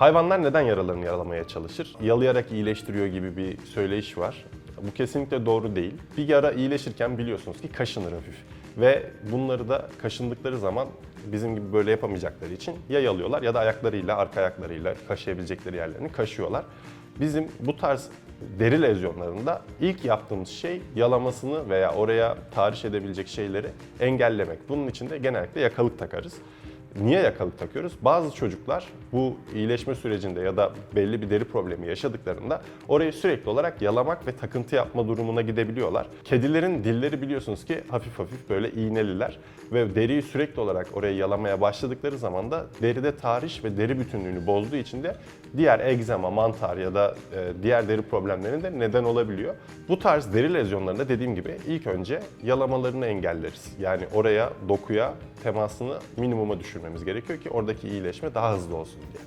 Hayvanlar neden yaralarını yaralamaya çalışır? Yalayarak iyileştiriyor gibi bir söyleyiş var. Bu kesinlikle doğru değil. Bir yara iyileşirken biliyorsunuz ki kaşınır hafif. Ve bunları da kaşındıkları zaman bizim gibi böyle yapamayacakları için ya yalıyorlar ya da ayaklarıyla, arka ayaklarıyla kaşıyabilecekleri yerlerini kaşıyorlar. Bizim bu tarz deri lezyonlarında ilk yaptığımız şey yalamasını veya oraya tahriş edebilecek şeyleri engellemek. Bunun için de genellikle yakalık takarız. Niye yakalık takıyoruz? Bazı çocuklar bu iyileşme sürecinde ya da belli bir deri problemi yaşadıklarında orayı sürekli olarak yalamak ve takıntı yapma durumuna gidebiliyorlar. Kedilerin dilleri biliyorsunuz ki hafif hafif böyle iğneliler ve deriyi sürekli olarak oraya yalamaya başladıkları zaman da deride tahriş ve deri bütünlüğünü bozduğu için de diğer egzama, mantar ya da e, diğer deri problemlerine de neden olabiliyor. Bu tarz deri lezyonlarında dediğim gibi ilk önce yalamalarını engelleriz. Yani oraya, dokuya temasını minimuma düşürmemiz gerekiyor ki oradaki iyileşme daha hızlı olsun diye.